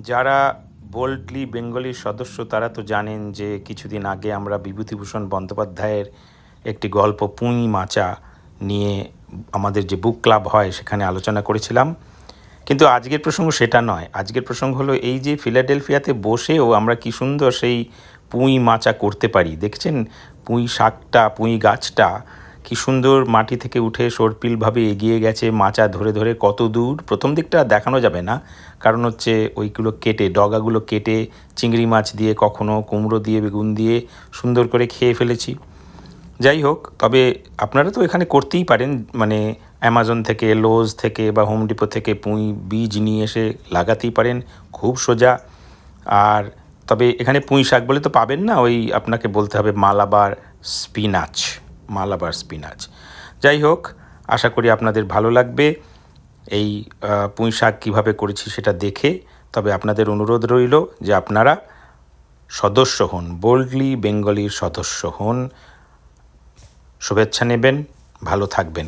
যারা বোল্ডলি বেঙ্গলির সদস্য, তারা তো জানেন যে কিছুদিন আগে আমরা বিভূতিভূষণ বন্দ্যোপাধ্যায়ের একটি গল্প, পুঁই মাচা, নিয়ে আমাদের যে বুক ক্লাব হয় সেখানে আলোচনা করেছিলাম। কিন্তু আজকের প্রসঙ্গ সেটা নয়। আজকের প্রসঙ্গ হলো এই যে ফিলাডেলফিয়াতে বসেও আমরা কি সুন্দর সেই পুঁই মাচা করতে পারি। দেখছেন? পুঁই শাকটা, পুঁই গাছটা কি সুন্দর মাটি থেকে উঠে সর্পিলভাবে এগিয়ে গেছে মাচা ধরে ধরে, কত দূর? প্রথম দিকটা দেখানো যাবে না। কারণ হচ্ছে ওইগুলো কেটে, ডগাগুলো কেটে, চিংড়ি মাছ দিয়ে কখনো, কুমড়ো দিয়ে, বেগুন দিয়ে সুন্দর করে খেয়ে ফেলেছি। যাই হোক, তবে আপনারা তো এখানে করতেই পারেন মানে অ্যামাজন থেকে, লোজ থেকে বা হোম ডিপো থেকে পুঁই, বীজ নিয়ে এসে লাগাতেই পারেন, খুব সোজা। আর তবে এখানে পুঁই শাক বলে তো পাবেন না, ওই আপনাকে বলতে হবে মালাবার স্পিনাচ। মালাবার স্পিনাচ। যাই হোক, আশা করি আপনাদের ভালো লাগবে। এই পুঁই শাক কীভাবে করেছি সেটা দেখে, তবে আপনাদের অনুরোধ রইল যে আপনারা সদস্য হন বোল্ডলি বেঙ্গলির সদস্য হন। শুভেচ্ছা নেবেন, ভালো থাকবেন।